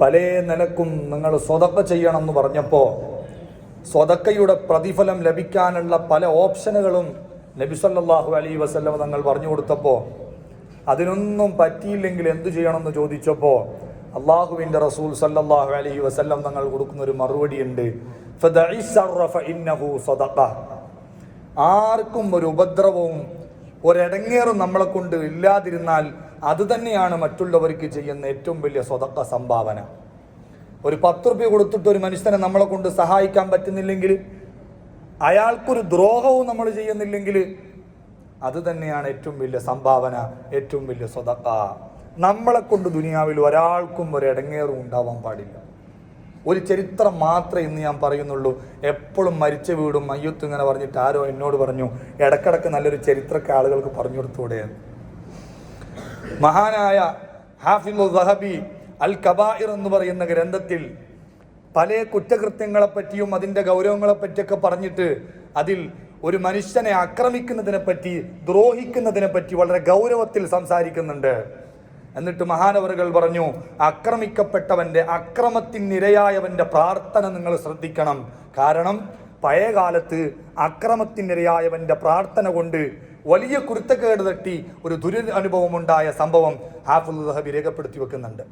പല നിലക്കും നിങ്ങൾ സ്വതക്ക ചെയ്യണം എന്ന് പറഞ്ഞപ്പോൾ സ്വതക്കയുടെ പ്രതിഫലം ലഭിക്കാനുള്ള പല ഓപ്ഷനുകളും നബി സല്ലല്ലാഹു അലൈഹി വസല്ലം തങ്ങൾ പറഞ്ഞു കൊടുത്തപ്പോൾ അതിനൊന്നും പറ്റിയില്ലെങ്കിൽ എന്തു ചെയ്യണമെന്ന് ചോദിച്ചപ്പോൾ അള്ളാഹുവിന്റെ റസൂൽ സല്ലാഹു അലൈഹി വസല്ലം തങ്ങൾ കൊടുക്കുന്ന ഒരു മറുപടി ഉണ്ട് ആർക്കും ഒരു ഉപദ്രവവും ഒരിടങ്ങേറും നമ്മളെ കൊണ്ട് ഇല്ലാതിരുന്നാൽ അത് തന്നെയാണ് മറ്റുള്ളവർക്ക് ചെയ്യുന്ന ഏറ്റവും വലിയ സ്വതക്ക സംഭാവന. ഒരു പത്ത് റുപ്യ കൊടുത്തിട്ട് ഒരു മനുഷ്യനെ നമ്മളെ കൊണ്ട് സഹായിക്കാൻ പറ്റുന്നില്ലെങ്കിൽ അയാൾക്കൊരു ദ്രോഹവും നമ്മൾ ചെയ്യുന്നില്ലെങ്കിൽ അത് തന്നെയാണ് ഏറ്റവും വലിയ സംഭാവന ഏറ്റവും വലിയ സ്വതക്ക. നമ്മളെ കൊണ്ട് ദുനിയാവിൽ ഒരാൾക്കും ഒരു ഇടങ്ങേറും ഉണ്ടാവാൻ പാടില്ല. ഒരു ചരിത്രം മാത്രമേ ഇന്ന് ഞാൻ പറയുന്നുള്ളൂ. എപ്പോഴും മരിച്ച വീടും മയ്യത്തും ഇങ്ങനെ പറഞ്ഞിട്ട് ആരോ എന്നോട് പറഞ്ഞു ഇടക്കിടക്ക് നല്ലൊരു ചരിത്രമൊക്കെ ആളുകൾക്ക് പറഞ്ഞു കൊടുത്തൂടെ? മഹാനായ ഹാഫിമുൽ വഹബി അൽ കബായിർ എന്ന് പറയുന്ന ഗ്രന്ഥത്തിൽ പല കുറ്റകൃത്യങ്ങളെ പറ്റിയും അതിന്റെ ഗൗരവങ്ങളെ പറ്റിയൊക്കെ പറഞ്ഞിട്ട് അതിൽ ഒരു മനുഷ്യനെ ആക്രമിക്കുന്നതിനെ പറ്റി ദ്രോഹിക്കുന്നതിനെ പറ്റി വളരെ ഗൗരവത്തിൽ സംസാരിക്കുന്നുണ്ട്. എന്നിട്ട് മഹാനവറുകൾ പറഞ്ഞു ആക്രമിക്കപ്പെട്ടവന്റെ അക്രമത്തിനിരയായവന്റെ പ്രാർത്ഥന നിങ്ങൾ ശ്രദ്ധിക്കണം. കാരണം പഴയ കാലത്ത് അക്രമത്തിനിരയായവന്റെ പ്രാർത്ഥന കൊണ്ട് വലിയ കുരുത്തക്കേട് തട്ടി ഒരു ദുരനുഭവം ഉണ്ടായ സംഭവം ഹാഫുൽ ദഹബി രേഖപ്പെടുത്തി വെക്കുന്നുണ്ട്.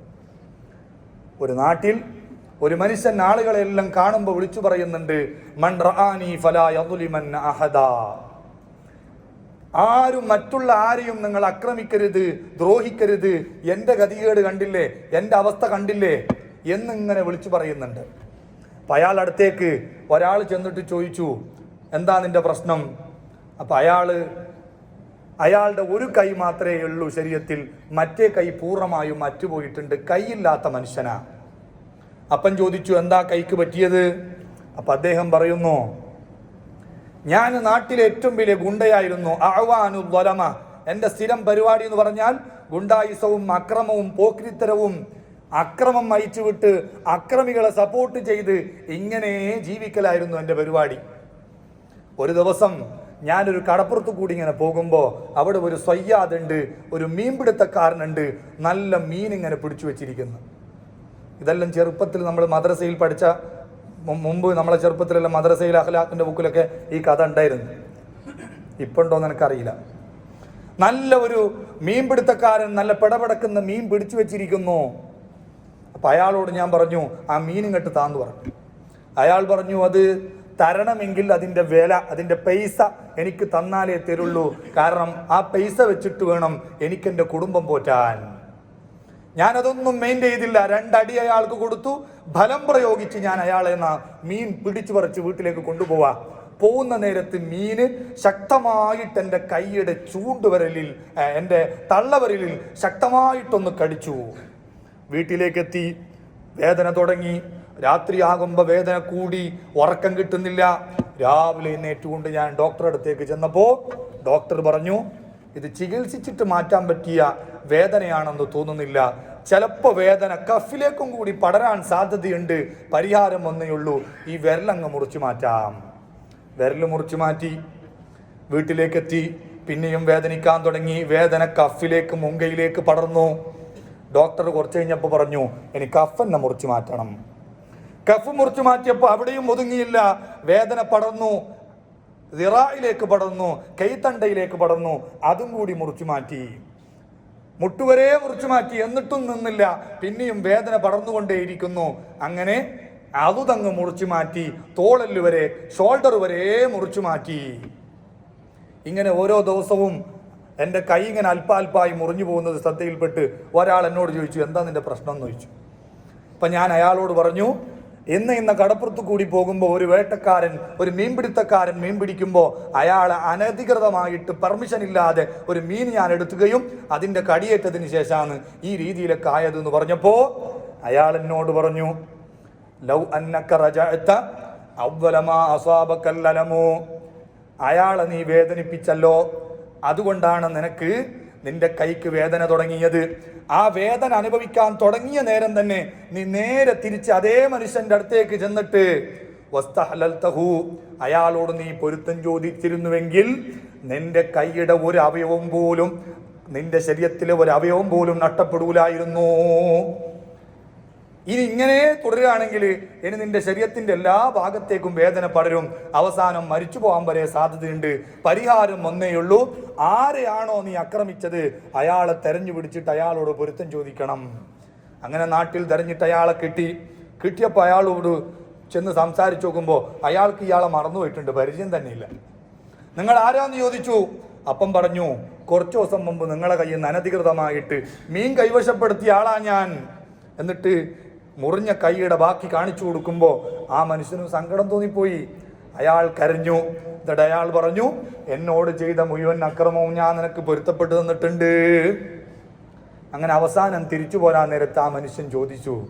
ഒരു നാട്ടിൽ ഒരു മനുഷ്യൻ ആളുകളെല്ലാം കാണുമ്പോൾ വിളിച്ചു പറയുന്നുണ്ട് അഹദ. ആരും മറ്റുള്ള ആരെയും നിങ്ങൾ അക്രമിക്കരുത് ദ്രോഹിക്കരുത്. എന്റെ ഗതികേട് കണ്ടില്ലേ എന്റെ അവസ്ഥ കണ്ടില്ലേ എന്നിങ്ങനെ വിളിച്ചു പറയുന്നുണ്ട്. അപ്പം അയാൾ അടുത്തേക്ക് ഒരാൾ ചെന്നിട്ട് ചോദിച്ചു എന്താ നിന്റെ പ്രശ്നം? അപ്പം അയാൾ അയാളുടെ ഒരു കൈ മാത്രമേ ഉള്ളൂ ശരീരത്തിൽ മറ്റേ കൈ പൂർണമായും മറ്റുപോയിട്ടുണ്ട്. കൈയില്ലാത്ത മനുഷ്യനാ. അപ്പൻ ചോദിച്ചു എന്താ കൈക്ക് പറ്റിയത്? അപ്പം അദ്ദേഹം പറയുന്നു ഞാൻ നാട്ടിലെ ഏറ്റവും വലിയ ഗുണ്ടയായിരുന്നു അഹ്വാനു ദ്വലമ എന്റെ സ്ഥിരം പരിപാടി എന്ന് പറഞ്ഞാൽ ഗുണ്ടായുസവും അക്രമവും പോക്രിത്തരവും അക്രമം അയച്ചുവിട്ട് അക്രമികളെ സപ്പോർട്ട് ചെയ്ത് ഇങ്ങനെ ജീവിക്കലായിരുന്നു എന്റെ പരിപാടി. ഒരു ദിവസം ഞാനൊരു കടപ്പുറത്ത് കൂടി ഇങ്ങനെ പോകുമ്പോൾ അവിടെ ഒരു സ്വയ്യാതുണ്ട് ഒരു മീൻപിടുത്തക്കാരനുണ്ട് നല്ല മീൻ ഇങ്ങനെ പിടിച്ചു വെച്ചിരിക്കുന്നു. ഇതെല്ലാം ചെറുപ്പത്തിൽ നമ്മൾ മദ്രസയിൽ പഠിച്ച മുമ്പ് നമ്മളെ ചെറുപ്പത്തിലെല്ലാം മദ്രസയിൽ അഖലാഖിന്റെ ബുക്കിലൊക്കെ ഈ കഥ ഉണ്ടായിരുന്നു. ഇപ്പൊ ഉണ്ടോന്ന് എനിക്കറിയില്ല. നല്ല ഒരു മീൻപിടുത്തക്കാരൻ നല്ല പിടപെടക്കുന്ന മീൻ പിടിച്ചു വെച്ചിരിക്കുന്നു. അപ്പൊ അയാളോട് ഞാൻ പറഞ്ഞു ആ മീൻ ഇങ്ങോട്ട് താന്ന് പറഞ്ഞു. അയാൾ പറഞ്ഞു അത് തരണമെങ്കിൽ അതിന്റെ വില അതിന്റെ പൈസ എനിക്ക് തന്നാലേ തരുള്ളൂ. കാരണം ആ പൈസ വെച്ചിട്ട് വേണം എനിക്കെന്റെ കുടുംബം പോറ്റാൻ. ഞാനതൊന്നും മെയിൻ ചെയ്തില്ല. രണ്ടടി അയാൾക്ക് കൊടുത്തു. ഫലം പ്രയോഗിച്ച് ഞാൻ അയാളെ മീൻ പിടിച്ചു പറിച്ച് വീട്ടിലേക്ക് കൊണ്ടുപോവാ. പോകുന്ന നേരത്ത് മീന് ശക്തമായിട്ട് എന്റെ കൈയുടെ ചൂണ്ടുവരലിൽ എന്റെ തള്ളവരലിൽ ശക്തമായിട്ടൊന്ന് കടിച്ചു. വീട്ടിലേക്കെത്തി വേദന തുടങ്ങി. രാത്രിയാകുമ്പോൾ വേദന കൂടി ഉറക്കം കിട്ടുന്നില്ല. രാവിലെ എന്നേറ്റുകൊണ്ട് ഞാൻ ഡോക്ടറെ അടുത്തേക്ക് ചെന്നപ്പോൾ ഡോക്ടർ പറഞ്ഞു ഇത് ചികിത്സിച്ചിട്ട് മാറ്റാൻ പറ്റിയ വേദനയാണെന്ന് തോന്നുന്നില്ല. ചിലപ്പോൾ വേദന കഫിലേക്കും കൂടി പടരാൻ സാധ്യതയുണ്ട്. പരിഹാരം വന്നേ ഉള്ളൂ. ഈ വിരലങ്ങ് മുറിച്ചു മാറ്റാം. വിരൽ മുറിച്ചു മാറ്റി വീട്ടിലേക്കെത്തി. പിന്നെയും വേദനിക്കാൻ തുടങ്ങി. വേദന കഫിലേക്ക് മുങ്കയിലേക്ക് പടർന്നു. ഡോക്ടർ കുറച്ച് കഴിഞ്ഞപ്പോൾ പറഞ്ഞു എനിക്ക് കഫന്നെ മുറിച്ചു മാറ്റണം. കഫ് മുറിച്ചു മാറ്റിയപ്പോൾ അവിടെയും ഒതുങ്ങിയില്ല. വേദന പടർന്നു. സിറായിലേക്ക് പടർന്നു. കൈത്തണ്ടയിലേക്ക് പടർന്നു. അതും കൂടി മുറിച്ചു മാറ്റി. മുട്ടുവരെ മുറിച്ചു മാറ്റി. എന്നിട്ടും നിന്നില്ല. പിന്നെയും വേദന പടർന്നുകൊണ്ടേയിരിക്കുന്നു. അങ്ങനെ അതുതങ്ങ് മുറിച്ചു മാറ്റി. തോളൽ വരെ ഷോൾഡർ വരെ മുറിച്ചു മാറ്റി. ഇങ്ങനെ ഓരോ ദിവസവും എന്റെ കൈ ഇങ്ങനെ അല്പാൽപായി മുറിഞ്ഞു പോകുന്നത് ശ്രദ്ധയിൽപ്പെട്ട് ഒരാൾ എന്നോട് ചോദിച്ചു എന്താ നിന്റെ പ്രശ്നം? എന്ന് ചോദിച്ചു. അപ്പം ഞാൻ അയാളോട് പറഞ്ഞു ഇന്ന് ഇന്ന് കടപ്പുറത്ത് കൂടി പോകുമ്പോൾ ഒരു വേട്ടക്കാരൻ ഒരു മീൻപിടുത്തക്കാരൻ മീൻ പിടിക്കുമ്പോൾ അയാൾ അനധികൃതമായിട്ട് പെർമിഷൻ ഇല്ലാതെ ഒരു മീൻ ഞാൻ എടുക്കുകയും അതിന്റെ കടിയേറ്റതിന് ശേഷമാണ് ഈ രീതിയിലൊക്കെ ആയത് എന്ന് പറഞ്ഞപ്പോൾ അയാൾ എന്നോട് പറഞ്ഞു ലൗ അന്നക്ക റജഅത അവലമാ അസാബക്കൽ അലമു അയാളെ നീ വേദനിപ്പിച്ചല്ലോ. അതുകൊണ്ടാണ് നിനക്ക് നിന്റെ കൈക്ക് വേദന തുടങ്ങിയത്. ആ വേദന അനുഭവിക്കാൻ തുടങ്ങിയ നേരം തന്നെ നീ നേരെ തിരിച്ച് അതേ മനുഷ്യന്റെ അടുത്തേക്ക് ചെന്നിട്ട് വസ്തഹലൽതഹു അയാളോട് നീ പൊരുത്തം ചോദിച്ചിരുന്നുവെങ്കിൽ നിന്റെ കൈയുടെ ഒരു അവയവം പോലും നിന്റെ ശരീരത്തിലെ ഒരു അവയവം പോലും നഷ്ടപ്പെടൂലായിരുന്നു. ഇനി ഇങ്ങനെ തുടരുകയാണെങ്കിൽ ഇനി നിന്റെ ശരീരത്തിന്റെ എല്ലാ ഭാഗത്തേക്കും വേദന പടരും. അവസാനം മരിച്ചു പോകാൻ വരെ സാധ്യതയുണ്ട്. പരിഹാരം ഒന്നേയുള്ളൂ ആരെയാണോ നീ ആക്രമിച്ചത്? അയാളെ തെരഞ്ഞു പിടിച്ചിട്ട് അയാളോട് പൊരുത്തം ചോദിക്കണം. അങ്ങനെ നാട്ടിൽ തെരഞ്ഞിട്ട് അയാളെ കിട്ടി. കിട്ടിയപ്പോൾ അയാളോട് ചെന്ന് സംസാരിച്ചു നോക്കുമ്പോൾ അയാൾക്ക് ഇയാളെ മറന്നുപോയിട്ടുണ്ട് പരിചയം തന്നെയില്ല. നിങ്ങൾ ആരാന്ന് ചോദിച്ചു? അപ്പം പറഞ്ഞു കുറച്ച് ദിവസം മുമ്പ് നിങ്ങളെ കയ്യിൽ നിന്ന് അനധികൃതമായിട്ട് മീൻ കൈവശപ്പെടുത്തിയ ആളാ ഞാൻ. എന്നിട്ട് മുറിഞ്ഞ കൈയുടെ ബാക്കി കാണിച്ചു കൊടുക്കുമ്പോൾ ആ മനുഷ്യനും സങ്കടം തോന്നിപ്പോയി. അയാൾ കരഞ്ഞു. എന്നിട്ട് അയാൾ പറഞ്ഞു എന്നോട് ചെയ്ത മുഴുവൻ അക്രമവും ഞാൻ നിനക്ക് പൊരുത്തപ്പെട്ടു തന്നിട്ടുണ്ട്. അങ്ങനെ അവസാനം തിരിച്ചു പോരാൻ നേരത്ത് ആ മനുഷ്യൻ ചോദിച്ചു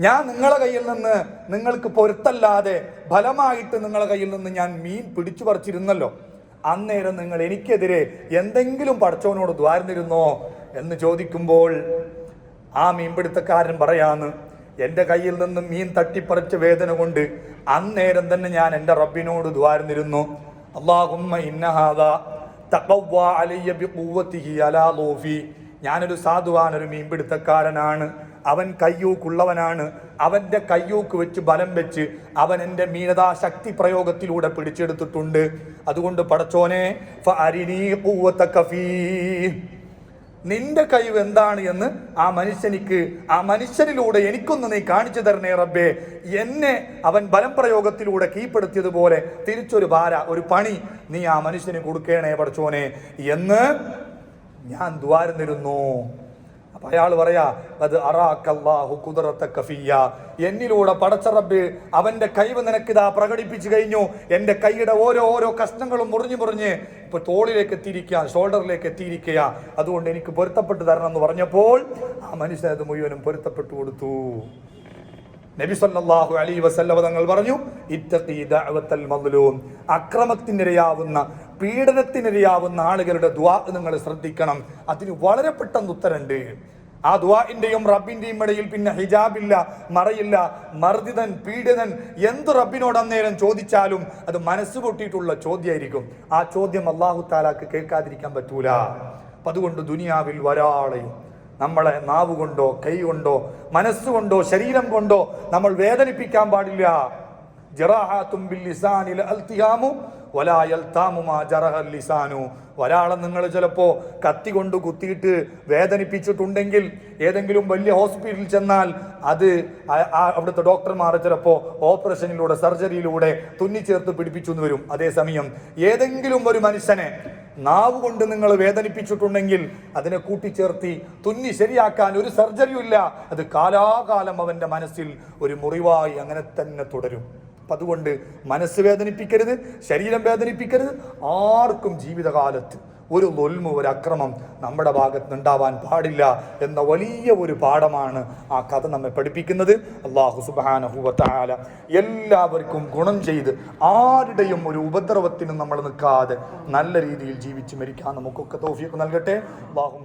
ഞാൻ നിങ്ങളെ കയ്യിൽ നിന്ന് നിങ്ങൾക്ക് പൊരുത്തല്ലാതെ ഫലമായിട്ട് നിങ്ങളെ കയ്യിൽ നിന്ന് ഞാൻ മീൻ പിടിച്ചു പറിച്ചിരുന്നല്ലോ. അന്നേരം നിങ്ങൾ എനിക്കെതിരെ എന്തെങ്കിലും പടച്ചവനോട് ദ്വാരന്നിരുന്നോ എന്ന് ചോദിക്കുമ്പോൾ ആ മീൻപിടുത്തക്കാരൻ പറയാന്ന് എന്റെ കയ്യിൽ നിന്നും മീൻ തട്ടിപ്പറിച്ച വേദന കൊണ്ട് അന്നേരം തന്നെ ഞാൻ എന്റെ റബ്ബിനോട് ദ്വാരുന്നിരുന്നു. അള്ളാഹുമ്മ അലിയ ബിഖുവത്തിഹി അലാ ലൂഫി ഞാനൊരു സാധുവാനൊരു മീൻപിടുത്തക്കാരനാണ്. അവൻ കയ്യൂക്കുള്ളവനാണ്. അവന്റെ കയ്യൂക്ക് വെച്ച് ബലം വെച്ച് അവൻ എന്റെ മീനതാ ശക്തി പ്രയോഗത്തിലൂടെ പിടിച്ചെടുത്തിട്ടുണ്ട്. അതുകൊണ്ട് പടച്ചോനെ ഫ അരിനീ പൂവത്ത ഫീ. നിന്റെ കഴിവ് എന്താണ് എന്ന് ആ മനുഷ്യനിക്ക് ആ മനുഷ്യനിലൂടെ എനിക്കൊന്ന് നീ കാണിച്ചു തരണേ റബ്ബേ. എന്നെ അവൻ ബലം പ്രയോഗത്തിലൂടെ കീഴ്പ്പെടുത്തിയതുപോലെ തിരിച്ചൊരു ഭാര ഒരു പണി നീ ആ മനുഷ്യന് കൊടുക്കണേ പഠിച്ചോനെ എന്ന് ഞാൻ ദ്വാരുന്നിരുന്നു അപ്പൊ അയാൾ പറയാ അത് അറാഖല്ലാഹു കുതിറത്ത കഫിയ. എന്നിലൂടെ പടച്ച റബ്ബ് അവന്റെ കഴിവ് നിനക്കിതാ പ്രകടിപ്പിച്ചു കഴിഞ്ഞു. എന്റെ കൈയുടെ ഓരോ ഓരോ കഷ്ണങ്ങളും മുറിഞ്ഞു മുറിഞ്ഞ് ഇപ്പൊ തോളിലേക്ക് എത്തിയിരിക്കുക ഷോൾഡറിലേക്ക് എത്തിയിരിക്കുക അതുകൊണ്ട് എനിക്ക് പൊരുത്തപ്പെട്ട് തരണം എന്ന് പറഞ്ഞപ്പോൾ ആ മനുഷ്യൻ അത് മുഴുവനും പൊരുത്തപ്പെട്ടു കൊടുത്തു. നബി സല്ലല്ലാഹു അലൈഹി വസല്ലമ തങ്ങൾ പറഞ്ഞു ഇത്തഖി ദഅവത്തൽ മദ്ലൂം. അക്രമത്തിനിരയാവുന്ന പീഡനത്തിനിരയാവുന്ന ആളുകളുടെ ദ്വാ നിങ്ങൾ ശ്രദ്ധിക്കണം. അതിന് വളരെ പെട്ടെന്ന് ഉത്തരണ്ട് ആ ദുആഇന്റെയും റബ്ബിന്റെയും ഇടയിൽ പിന്നെ ഹിജാബില്ല മറയില്ല മർദിതൻ പീഡിതൻ എന്ത് റബ്ബിനോട് അന്നേരം ചോദിച്ചാലും അത് മനസ്സ് പൊട്ടിയിട്ടുള്ള ചോദ്യമായിരിക്കും. ആ ചോദ്യം അള്ളാഹു താലാക്ക് കേൾക്കാതിരിക്കാൻ പറ്റൂല. അപ്പൊ അതുകൊണ്ട് ദുനിയാവിൽ ഒരാളെയും നമ്മളെ നാവ് കൊണ്ടോ കൈ കൊണ്ടോ മനസ്സുകൊണ്ടോ ശരീരം കൊണ്ടോ നമ്മൾ വേദനിപ്പിക്കാൻ പാടില്ല. ലിസാനിൽ താമുമാ ജറഹൽ ലിസാനു. ഒരാളെ നിങ്ങൾ ചിലപ്പോ കത്തി കൊണ്ട് കുത്തിയിട്ട് വേദനിപ്പിച്ചിട്ടുണ്ടെങ്കിൽ ഏതെങ്കിലും വലിയ ഹോസ്പിറ്റലിൽ ചെന്നാൽ അത് അവിടുത്തെ ഡോക്ടർമാർ ചിലപ്പോ ഓപ്പറേഷനിലൂടെ സർജറിയിലൂടെ തുന്നിച്ചേർത്ത് പിടിപ്പിച്ചു എന്ന് വരും. അതേസമയം ഏതെങ്കിലും ഒരു മനുഷ്യനെ നാവ് കൊണ്ട് നിങ്ങൾ വേദനിപ്പിച്ചിട്ടുണ്ടെങ്കിൽ അതിനെ കൂട്ടിച്ചേർത്തി തുന്നി ശരിയാക്കാൻ ഒരു സർജറിയും ഇല്ല അത് കാലാകാലം അവന്റെ മനസ്സിൽ ഒരു മുറിവായി അങ്ങനെ തന്നെ തുടരും. അപ്പൊ അതുകൊണ്ട് മനസ്സ് വേദനിപ്പിക്കരുത് ശരീരം വേദനിപ്പിക്കരുത് ആർക്കും ജീവിതകാലത്ത് ഒരു നൊൽമ ഒരു അക്രമം നമ്മുടെ ഭാഗത്ത് ഉണ്ടാവാൻ പാടില്ല എന്ന വലിയ ഒരു പാഠമാണ് ആ കഥ നമ്മെ പഠിപ്പിക്കുന്നത്. അള്ളാഹു സുബാനഹുവത്താല എല്ലാവർക്കും ഗുണം ചെയ്ത് ആരുടെയും ഒരു ഉപദ്രവത്തിനും നമ്മൾ നിൽക്കാതെ നല്ല രീതിയിൽ ജീവിച്ച് മരിക്കാൻ നമുക്കൊക്കെ തോഫിയൊക്കെ നൽകട്ടെ. അള്ളാഹു